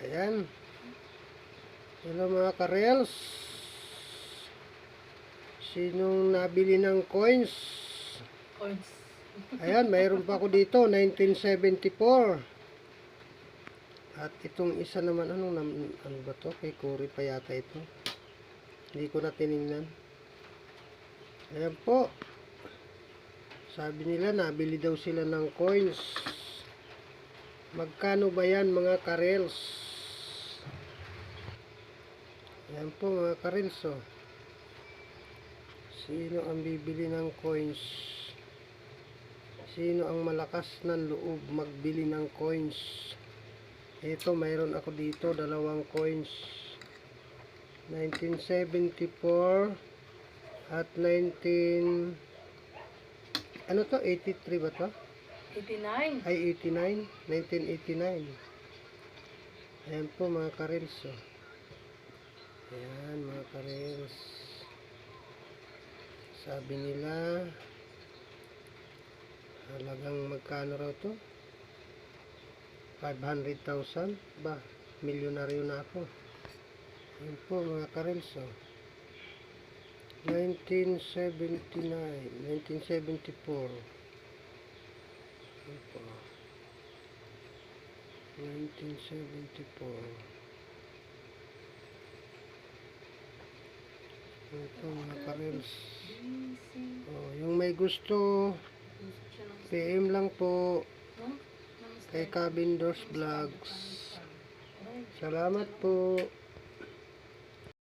Ayan. Hello mga karels. Sinong nabili ng coins? Coins. Ayan, mayroon pa ako dito, 1974. At itong isa naman, ano, nam- ano ba to? Kay Cory pa yata ito. Hindi ko na tiningnan. Ayan po. Sabi nila, nabili daw sila ng coins. Magkano ba yan mga karels? Ayan po mga karels, oh. Sino ang bibili ng coins? Sino ang malakas ng loob magbili ng coins? Ito, mayroon ako dito, dalawang coins. 1974 at 19... Ano to? 83 ba to? 89. Ay, 89? 1989. Ayan po mga karels. Ayan mga karels. Sabi nila, halagang magkano raw to? 500,000? Ba, milyonaryo na ako. Ayan po mga karels. Oh. 1979, 1974. Ayan po. 1974. Ito mga karels. Oh, yung may gusto, PM lang po kay Cabin Doors Vlogs. Salamat po.